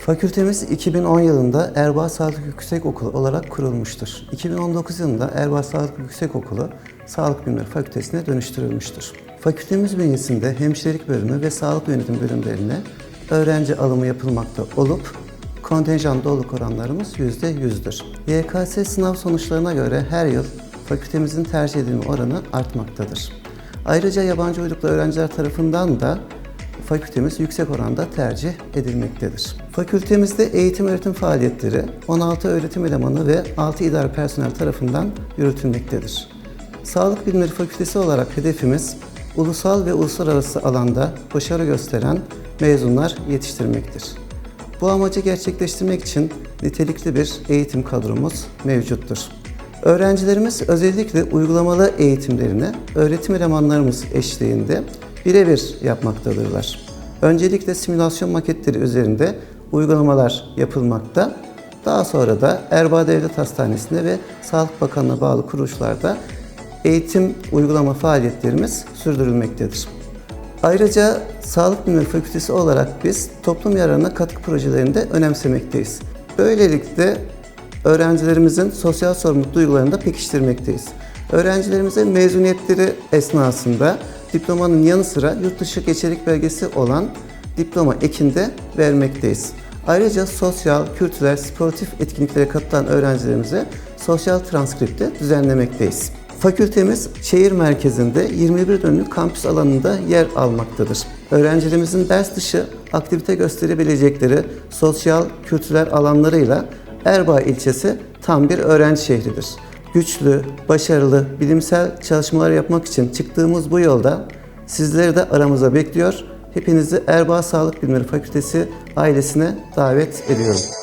Fakültemiz 2010 yılında Erbaa Sağlık Yüksekokulu olarak kurulmuştur. 2019 yılında Erbaa Sağlık Yüksekokulu Sağlık Bilimleri Fakültesine dönüştürülmüştür. Fakültemiz bünyesinde hemşirelik bölümü ve sağlık yönetim bölümlerine öğrenci alımı yapılmakta olup kontenjan doluluk oranlarımız %100'dür. YKS sınav sonuçlarına göre her yıl fakültemizin tercih edilme oranı artmaktadır. Ayrıca yabancı uyruklu öğrenciler tarafından da fakültemiz yüksek oranda tercih edilmektedir. Fakültemizde eğitim öğretim faaliyetleri 16 öğretim elemanı ve 6 idare personel tarafından yürütülmektedir. Sağlık Bilimleri Fakültesi olarak hedefimiz ulusal ve uluslararası alanda başarı gösteren mezunlar yetiştirmektir. Bu amacı gerçekleştirmek için nitelikli bir eğitim kadromuz mevcuttur. Öğrencilerimiz özellikle uygulamalı eğitimlerini öğretim elemanlarımız eşliğinde birebir yapmaktadırlar. Öncelikle simülasyon maketleri üzerinde uygulamalar yapılmakta. Daha sonra da Erbaa Devlet Hastanesi'nde ve Sağlık Bakanlığı'na bağlı kuruluşlarda eğitim uygulama faaliyetlerimiz sürdürülmektedir. Ayrıca Sağlık Bilimleri Fakültesi olarak biz toplum yararına katkı projelerini de önemsemekteyiz. Böylelikle öğrencilerimizin sosyal sorumluluk duygularını da pekiştirmekteyiz. Öğrencilerimize mezuniyetleri esnasında diplomanın yanı sıra yurt dışı geçerlik belgesi olan diploma ekinde vermekteyiz. Ayrıca sosyal, kültürel, sportif etkinliklere katılan öğrencilerimize sosyal transkripte düzenlemekteyiz. Fakültemiz şehir merkezinde 21 dönümlük kampüs alanında yer almaktadır. Öğrencilerimizin ders dışı aktivite gösterebilecekleri sosyal, kültürel alanlarıyla Erbaa ilçesi tam bir öğrenci şehridir. Güçlü, başarılı, bilimsel çalışmalar yapmak için çıktığımız bu yolda sizleri de aramıza bekliyor. Hepinizi Erbaa Sağlık Bilimleri Fakültesi ailesine davet ediyorum.